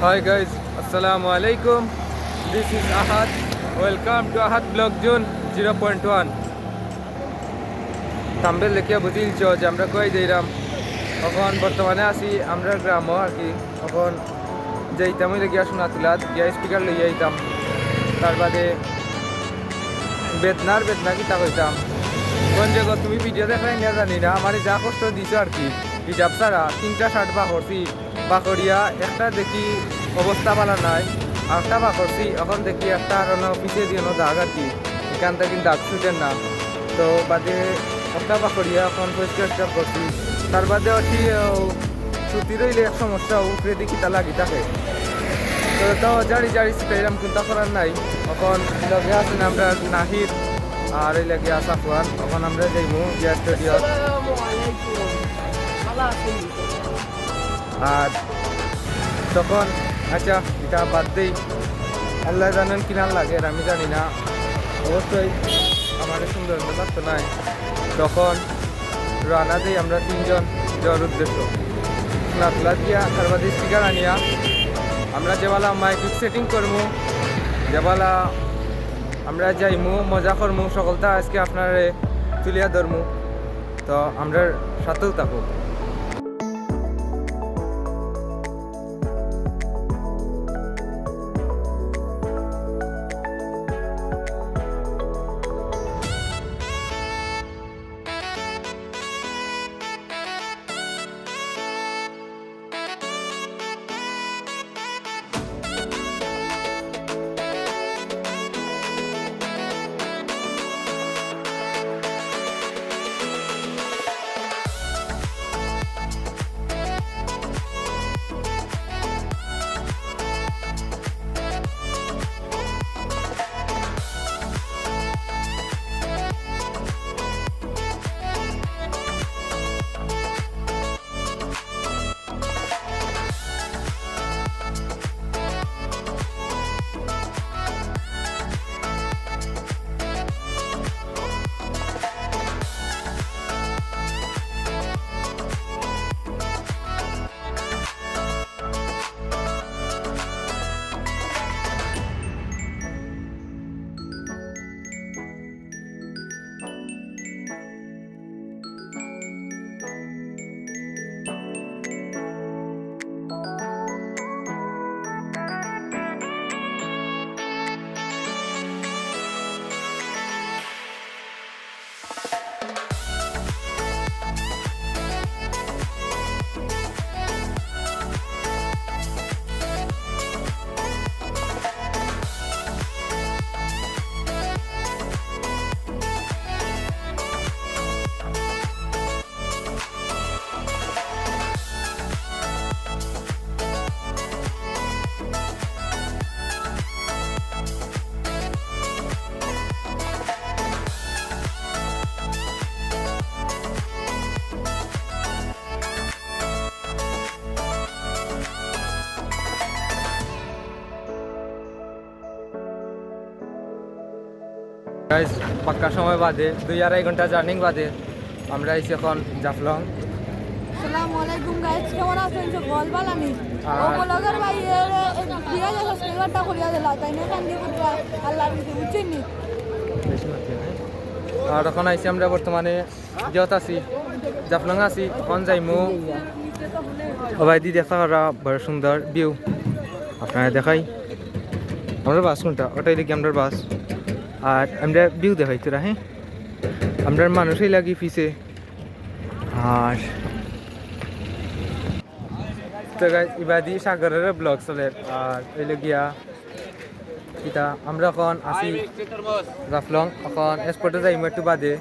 Hi guys, Assalamu alaikum. This is Ahad. Welcome to Ahad Blog Zone 0.1. তাম্বেল লেখিয়া বুঝিলছ যে আমরা কই যাইরাম এখন বর্তমানে আছি আমরা গ্রামও আর কি এখন যাইতাম ওই গিয়া শোনা তুলাত গিয়া স্পিকার লইয়া আইতাম তার বাদে বেদনার বেদনা কিতা কইতাম কোন জায়গা তুমি ভিডিও দেখাই না জানি না আমার যা কষ্ট দিছো আর কি হিসাব ছাড়া তিনটা শার্ট বা করছি বা করিয়া একটা দেখি অবস্থা ভালো নাই। আরেকটা বা করছি এখন দেখি একটা আর পিছিয়ে দিয়ে দাগ আর কি? এখান থেকে দাগ না। তো বাদে একটা বা করিয়া এখন পরিষ্কার করছি তার বাদে অতি ছুটি রইলে এক সমস্যা উপরে দেখি তা লাগি থাকে। তো তাও জারি জারি সিটাইলাম চিন্তা করার নাই। এখন লগে আছেন আমরা নাহিদ আর এই লাগে আসাফওয়ান এখন আমরা যাইমু গিয়া স্টুডিও আর তখন আচ্ছা এটা বাদ দেই। আল্লাহ জানেন কিনা লাগে আমি জানি না। অবশ্যই আমার সুন্দর লাগতো নাই তখন রানা দিই আমরা তিনজন যাওয়ার উদ্দেশ্য। নাতলা দিয়া তার বাদে স্পিকার আনিয়া আমরা যেবেলা মাইক সেটিং করব যেবেলা আমরা যাইমু, মজা করমু, সকলটা আজকে আপনার তুলিয়া ধরমু। তো আমরা সাথেও থাকো গাইজ পাক্কা সময় বাদে দুই আড়াই ঘণ্টা জার্নিং বাদে আমরা এসে এখন জাফলং। আসসালামু আলাইকুম গাইস কেমন আছেন? সকল বালানি ও আর- ভাই দিয়া যা সাবস্ক্রাইবারটা করিয়া দিলা তাই না? কান্দি কুতরা আল্লাহর কিছু বুঝছেন আর এখন আইসি আমরা বর্তমানে যত আছি জাফলং আছি এখন যাইমু। ও ভাই দি দেখা করা বড় সুন্দর ভিউ আপনারা দেখাই। আমরা বাস কোনটা? ওটাই দেখি আমরা বাস। আর আমরা ভিউ দেখাই তোরা হ্যাঁ আমরা মানুষই লাগি ফিসে আর ইবাদি সাগরের ব্লগ চলে। আর এই গিয়া কিতা আমরা এখন আছি জাফলং। এখন এক্সপোর্টে যাইমু একটু বাদে।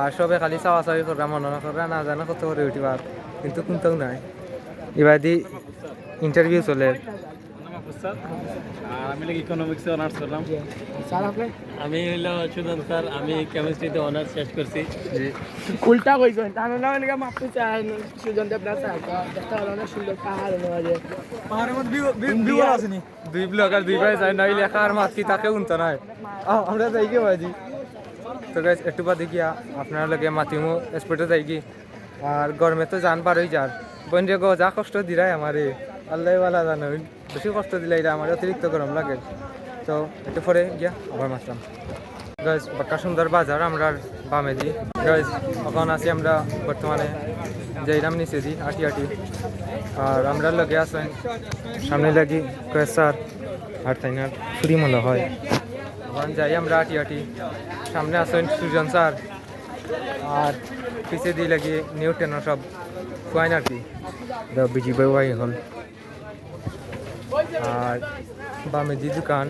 আর সবে খালি চাওয়া চাওয়ি করা, মনে করা, না জানা কত করে উঠিবার। কিন্তু কোনটাও নাই। ইবাদি ইন্টারভিউ চলে। আর আমি ইকোনমিক্সে অনার্স করলাম। আমি হইল সুদন স্যার আমি কেমিস্ট্রিতে অনার্স শেষ করছি। উল্টা কইছেন। তাহলে না অনেকে মাপতে চায় সুজন দেব না চায় দেখতে হলো অনেক সুন্দর পাহাড় মাঝে পাহাড়ের মধ্যে ভিউ আসেনি দুই ব্লগ আর দুই ভাই যায় নাই লেখা আর মাত কি তাকে উনতো নাই। আমরা যাই কি বাজি তো গাইজ একটু বাদে গিয়া আপনার লগে মাতিমু এক্সপোর্টে যাই কি? আর গরমে তো জান পার হয়ে যার বন্ধে গো যা কষ্ট দিরাই আমারে। আল্লাহ জানো বেশি কষ্ট দিলে এটা আমার অতিরিক্ত গরম লাগে। তো একটু পরে গিয়া আবার মারতাম গাইজ বাক্কা সুন্দর বাজার আমরা বামে দিই গাইজ এখন আছি আমরা বর্তমানে যাইলাম নিচে দিই আটি আটি আর আমরা লগে আসেন সামনে লাগি কয়েক স্যার আর তাই না ফ্রি মনে হয়। এখন যাই আমরা আটি আটি সামনে আসেন সুজন স্যার। আর পিছিয়ে দিয়ে লাগি নিউটেনও সব। খুয়াইন আর কি। বিজি বই এখন। আর বামে দি দোকান,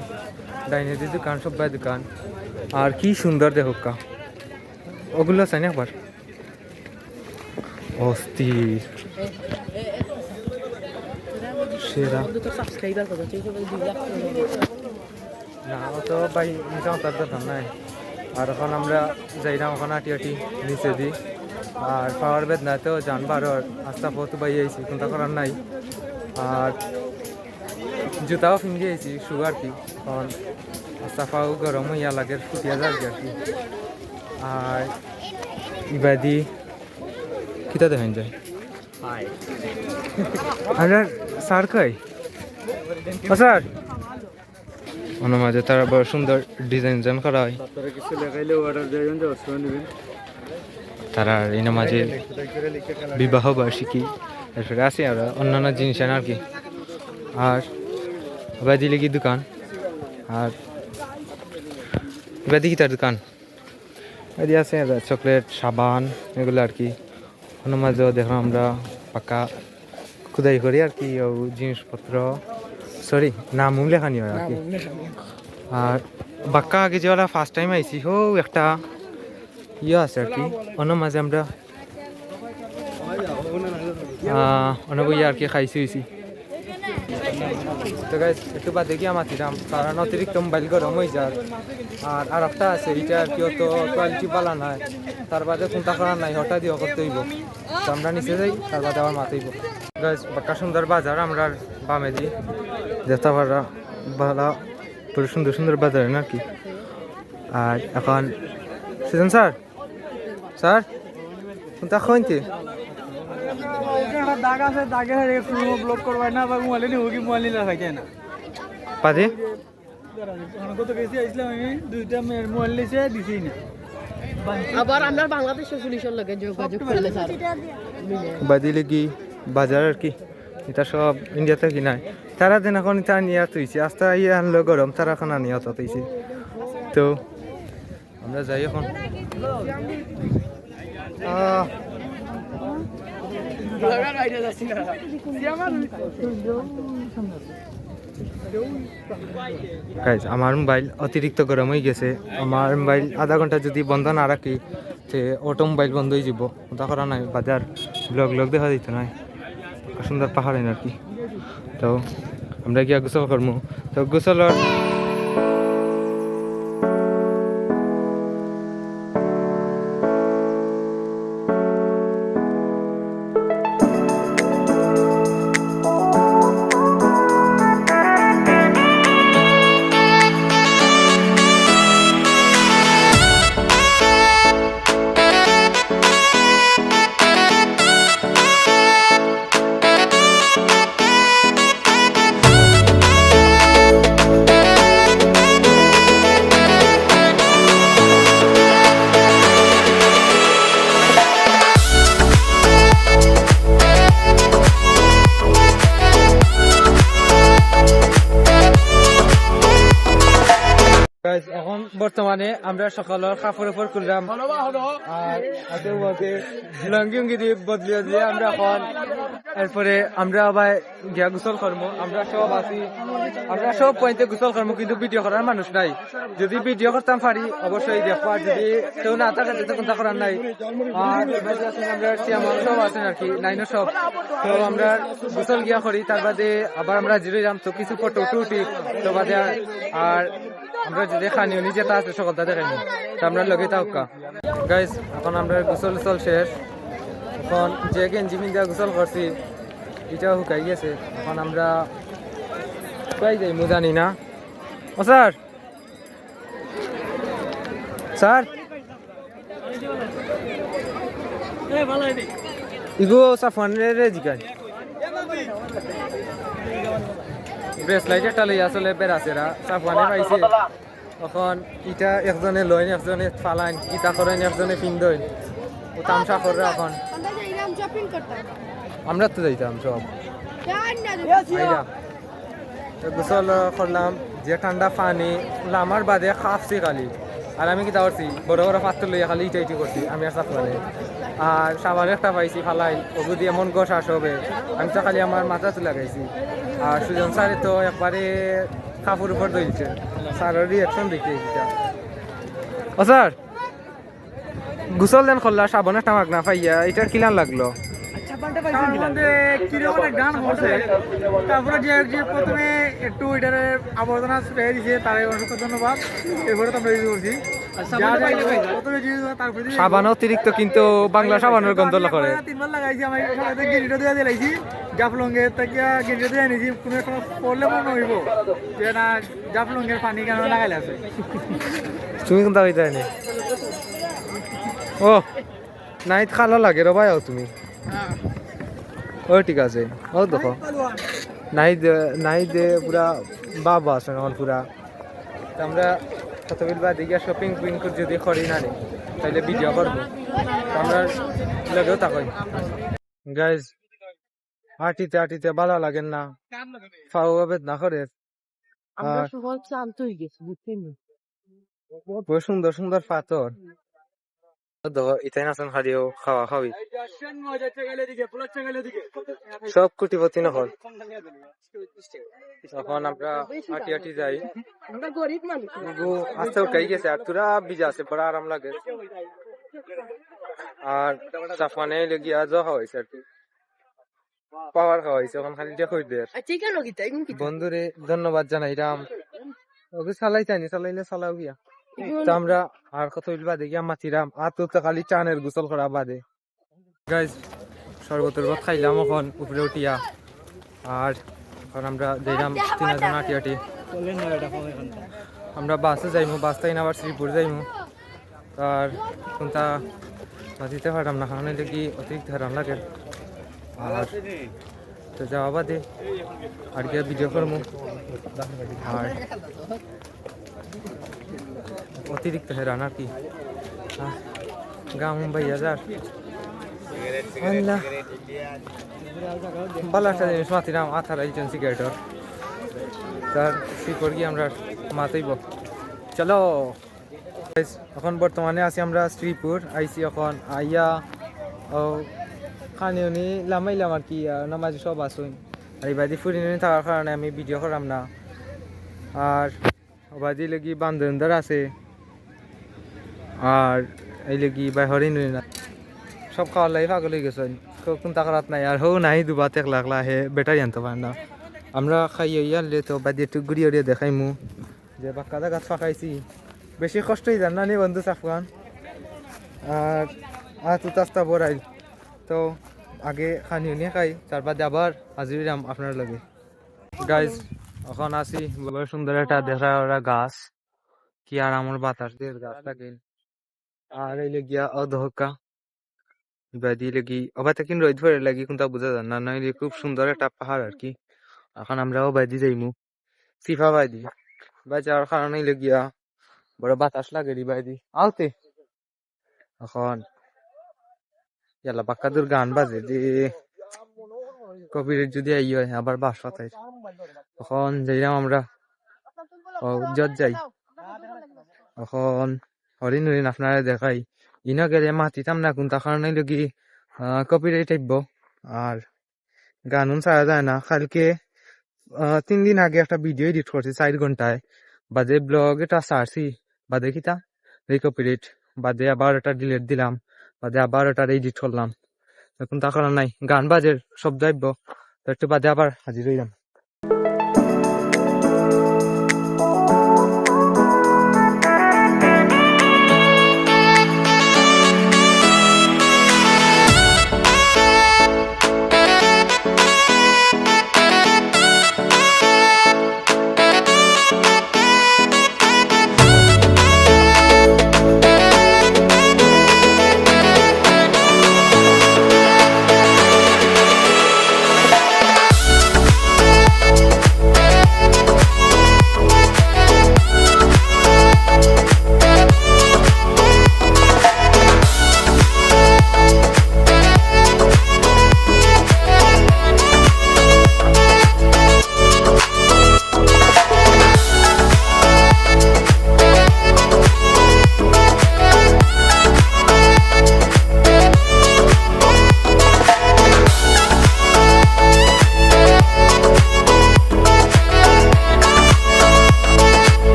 ডাইনে দি দোকান সবাই দোকান। আর কি সুন্দর দেখো কা। ওগুলো চাই না একবার অস্থির। সেরা। না অত ভাই নাই। আর এখন আমরা যাই না, ওখানে আটি আটি নিচে দিই। আর পাওয়ার বেদ নাই তো জানবার আর আস্তা পথ বাই আইছি কোনটা করার নাই। আর জুতাও ফিঙ্গি আইছি সুগার কি কারণ পাও গরম হইয়া লাগে ফুটিয়া যায় আর কি আর ইবাদি কিতা দেখেন যায়? আমরা স্যার কই ও স্যার ওনার মাঝে তারা বড় সুন্দর ডিজাইন জান করা হয়। তারা এর মাঝে বিবাহ বার্ষিকী এরপরে আছে আর অন্যান্য জিনিস আর কি। আর কি দোকান আর এবার দেখি তার দোকান এদি আছে চকলেট সাবান এগুলো আর কি ওনার মাঝেও দেখলাম আমরা পাকা খুদাই করি আর কি জিনিসপত্র সরি নাম লেখানি হয় আর কি আর বাক্কা আগে যে ওরা ফার্স্ট টাইম আইছি হো একটা ইয়ে আছে আর কি অন্য মাঝে আমরা অনেক ইয়ে আর কি খাইছি হয়েছি তো গাইজ একটু বাদে গিয়ে মাতিলাম কারণ অতিরিক্ত মোবাইল গরম হয়ে যায় আর আর একটা আছে, এটা আর কি অত কোয়ালিটি পালা নাই। তার বাদে কোনটা করা নাই, হঠাৎ দিয়ে করতে হইব। তো আমরা নিচে যাই, তার বাদে আবার মাথাইব গাইজ বাক্কা সুন্দর বাজার, আমরা বামে দিই। যেতে পারা ভালো, পুরো সুন্দর সুন্দর বাজার না কি? আর এখন সুজন স্যার স্যার কোনটা খাইতে দাগ আছে দাগে ব্লক করবাই না বা মোবাইলে নিব কি মোবাইল নিলে হয় না? পাদে গত কেসে আসলাম আমি? দুইটা মেয়ের মোবাইল নিয়েছে দিছি না। আবার আমরা বাংলাদেশের পুলিশের লগে যোগাযোগ করলে স্যার। বাদিলে কি বাজার আর কি? এটা সব ইন্ডিয়াতে কি নাই? তারা দিন এখন এটা নিয়ে তুইছে আস্তে ইয়ে আনলো গরম তারা এখন আনি অত তুইছে তো আমরা যাই এখন। Guys, আমার মোবাইল অতিরিক্ত গরম হয়ে গেছে। আমার মোবাইল আধা ঘণ্টা যদি বন্ধ না রাখি তে অটো মোবাইল বন্ধ হয়ে যাব। ওটা করা নাই বাজার ব্লগ ব্লগ দেখা দিত নাই। সুন্দর পাহাড় আর কি তো আমরা গিয়া গোসল করব তো গোসলের আমরা সকালের কাপড় উপর করলাম আর হাতে লঙ্গি উঙ্গি দিয়ে বদলিয়ে দিয়ে আমরা এখন। এরপরে আমরা আবার গিয়া গোসল করব। আমরা সব আছি। আমরা সব পয়েন্টে গোসল করব কিন্তু ভিডিও করার মানুষ নাই। যদি ভিডিও করতাম পারি অবশ্যই দেখব আর যদি কেউ না থাকে তো কোনটা করার নাই। আর আমরা সিয়ামল সব আছেন আর কি নাইনও সব। তো আমরা গোসল গিয়া করি তার বাদে আবার আমরা জিরে যাম তো কিছু ফটো উঠে উঠি তো বাদে আর আমরা যে দেখানিও নিজে তা আছে সকলটা দেখানি তো আমরা লগে থাকা গাইজ এখন আমরা গোসল গোসল শেষ। এখন যে গেঞ্জি পিন্ধা গোসল করছি এটাও শুকাই গেছে। এখন আমরা পাই যাই মু জানি না। ও স্যার! স্যার! ইগো সাফান রে রে জিকাই ব্রেসলাইট লইয়া চলে বেড়াছেরা। সাফওয়ানে পাইছে। তখন ইটা একজনে লইন একজনে ফালাইন ইটা করেন একজনে পিন্দইন ও তামসা করে এখন। আমরা তো যাইতাম সব। গোসল করলাম। যে ঠান্ডা পানি আমার বাদে খাপছি খালি। আর আমি কিতা করছি, বড় বড় পাত্র লইয়া খালি ইটা ইটি করছি, আমি আর সাফওয়ানে আর সাবান একটা পাইছি ফালাই, ওগু দিয়ে মন গোস আসবে আমি তো খালি আমার মাথা তুলে লাগাইছি। আর সুজন স্যারে তো একবারে কাপড় উপর দইছে স্যারের রিয়াকশন দেখি এটা ও স্যার, গুসল দেন খোল্লা সাবান একটা না পাইয়া, এটার কিলান লাগল? তার মধ্যে কীরকম একটা গান হচ্ছে তারপরে যে যে প্রথমে একটু এটারে আবর্জনা স্প্রে দিছে তার অসংখ্য ধন্যবাদ। এরপরে তো আমরা ইউজ করছি। সাবান অতিরিক্ত কিন্তু বাংলা সাবানের গন্ধ করে তিনবার লাগাইছি আমি গেরিটা দিয়ে দিলাইছি জাফলঙ্গে থেকে গেরিটা দিয়ে এনেছি কোনো একটা পড়লে মনে হইব যে না জাফলঙ্গের পানি কেন লাগাইলে আছে? তুমি কোনটা হইতে নি ও নাইট খালো লাগে রে ভাই তুমি। ও ঠিক আছে। ও দেখো। নাইট নাইট পুরা বাবা আছে আমার পুরা। আমরা কত বিল বা দিকে শপিং পিং করে যদি করি না রে তাহলে ভিডিও করব। আমরা লগেও তাকই গাইজ আটিতে আটিতে ভালো লাগেন না। ফাও বেদনা করে। আমরা সবাই ক্লান্ত হয়ে গেছি বুঝছেন সুন্দর সুন্দর পাথর। সব কুটিপতি নহল তখন আমরা হাঁটি হাঁটি যাই আস্তে গেছে, আর তোরা ভিজা আছে, বড় আরাম লাগে। আর চাফানে লেগিয়া যাওয়া হয়েছে আর পাওয়ার খাওয়া হয়েছে, এখন খালি দেখো বন্ধুরে, ধন্যবাদ জানাইরাম। ওকে চালাইতানি চালাইলে চালাও গিয়া। তো আমরা আর কত হইল বাদে? গিয়া মাতিরাম আর তো তো খালি চানের গোসল করা বাদে। গাইজ শরবতের ভাত খাইলাম এখন উপরে উঠিয়া। আর এখন আমরা দিলাম তিন হাজার আটি আটি আমরা বাসে যাইমু বাস তাই আবার শ্রীপুর যাইমু। আর কোনটা বাজিতে পারলাম না কারণ কি অতিরিক্ত হারাম লাগে? আর তো যাওয়া বাদে। আর গিয়ে ভিডিও করব আর অতিরিক্ত হেরান আর কি। গা মুম্বাই হাজার। একটা জিনিস মাতিলাম আথার একজন সিগারেটর। তার শিকড় গিয়ে আমরা মাতাইব? চলো। এখন বর্তমানে আছি আমরা শ্রীপুর। আইসি এখন আইয়া ও খানিওনি লামাইলাম আর কি নামাজি সব আসুন আর এইবাদি ফুরিনি থাকার কারণে আমি ভিডিও করাম না। আর ওবাদি লাগি বান্ধবদার আছে। আর এই লাগি বাইহরি নই না? সব খাওয়ার লাগে পাগল হয়ে গেছেন কোন তাকারাত নাই আর হো, নাই দুবার তেক লাগলা হে বেটারি আনতে পারে না। আমরা খাই ইয়ে আনলে তো বাদি একটু ঘুরি উড়িয়ে দেখাই মু। যে বাক্কা জায়গা ফাঁকাইছি। বেশি কষ্টই জান না নি বন্ধু সাফগান আর আর তো তাস্তা বড়াই তো আগে খানি নিয়ে খাই তার বাদে আবার হাজির হইলাম আপনার লগে। গাইজ এখন বড় সুন্দর একটা দেখা ওরা গাছ। কি আর আমার বাতাস দিয়ে গাছ লাগে আর এই গিয়া অধকা বাদি লাগি অবাতে কিন রোদ ভরে লাগি কোনটা বুঝা যান না নইলে খুব সুন্দর একটা পাহাড় আর কি এখন আমরাও বাদি যাইমু সিফা বাদি বা যাওয়ার কারণে লগিয়া বড় বাতাস লাগে রে বাদি আলতে এখন ইয়ালা বাক্কাদুর গান বাজে যে কবির যদি আই হয় আবার বাস পাতাই তখন যাইলাম আমরা ও যাই এখন হরিণ হরিণ আপনারা দেখাই। ইনা গেলে মাতিতাম না কোন কোনটা কারণে লগি কপিরাইট আইব আর গানুন ছাড়া যায় না। কালকে তিন দিন আগে একটা ভিডিও এডিট করছি চার ঘন্টায় বাদে ব্লগ এটা ছাড়ছি বাদে কিতা? এই কপিরাইট বাদে আবার এটা ডিলিট দিলাম। বাদে আবার এটা এডিট করলাম এখন তার কারণ নাই। গান বাজের শব্দ আইব তো একটু বাদে আবার হাজির হইলাম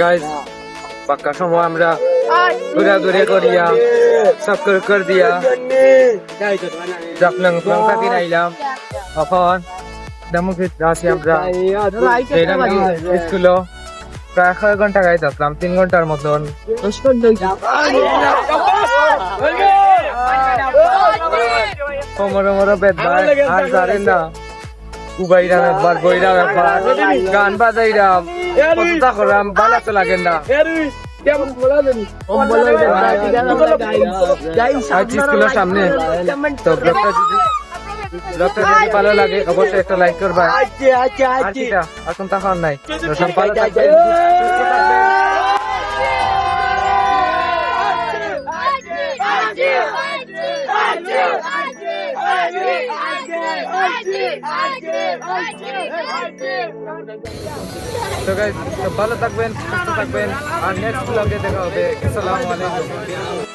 গাইজ পাক্কা সময় আমরা ঘোরাঘুরি করিয়া সব করে করে দিয়া। জাফলং থাকি আইলাম এখন দামুকে আছি আমরা? স্কুল প্রায় ছয় ঘণ্টা গাইতে আসলাম তিন ঘণ্টার মতন। কোমরে মোরে বেদ আর জানেন না। উবাইরাম একবার বইরাম একবার গান বাজাইরাম। কতটা করাম ভালো তো লাগেন না। সামনে। তো ব্লগটা যদি ব্লগটা যদি ভালো লাগে অবশ্যই একটা লাইক করবা। আর কিটা এখন তখন নাই। সব ভালো তো গাইজ ভালো থাকবেন সুস্থ থাকবেন আর নেক্সট ব্লগে দেখা হবে আসসালামু আলাইকুম